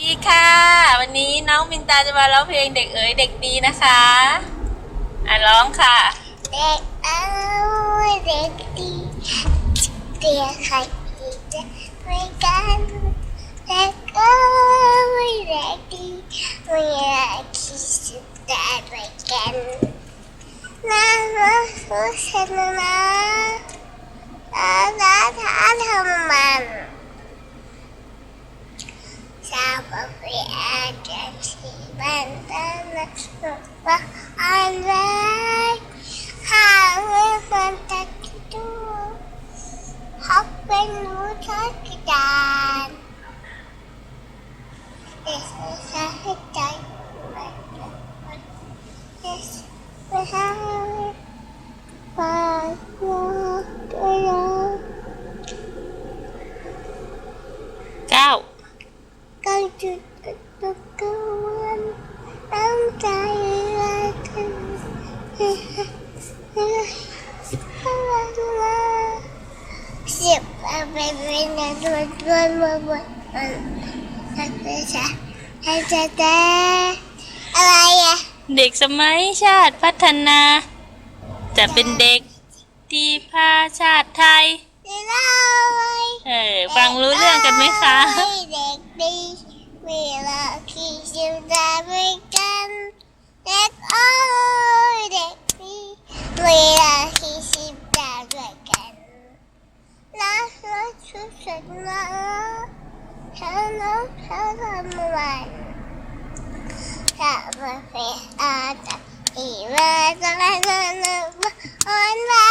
ดีค่ะ วันนี้น้องมินตาจะมาร้องเพลงเด็กเอ๋ยเด็กดีนะคะ อะร้องค่ะ เด็กเอ้ยเด็กดีเตียใครดีจะไม่กันเด็กเอ้ยเด็กดีไม่อยากคิดสุดได้ด้วยกันน่ารักสุดฉันนะน่ารักท้าทำมัน ชาวบ้านไปอาจจะที่บ้านแต่ละสุดว่าอะไร ข้าเมื่อคนตะดูเขาเป็นรู้ทักจานเด็กจะให้ใจไม่ได้เด็กไม่ให้ปากยาตัวยา เก้า ก็จุดตุกกวนตั้งใจรักกันสิบไปเป็นนะตัวตัวมาบดทักษะให้จแต่อะไรอะเด็กสมัยชาติพัฒนา จะเป็นเด็กที่พาชาติไทยเล่าเออ ฟังรู้เรื่องกันไหมคะ เด็กดีเวลาที่จะได้ด้วยกันเด็กโอ้ยเด็กดีเวลาที่จะได้ด้วยกันรักรักชุดฉันนะฉันน้องฉันทำอะไรถ้าไม่เป็นอาจจะอีเวลาจะได้เงินอ่อนไว้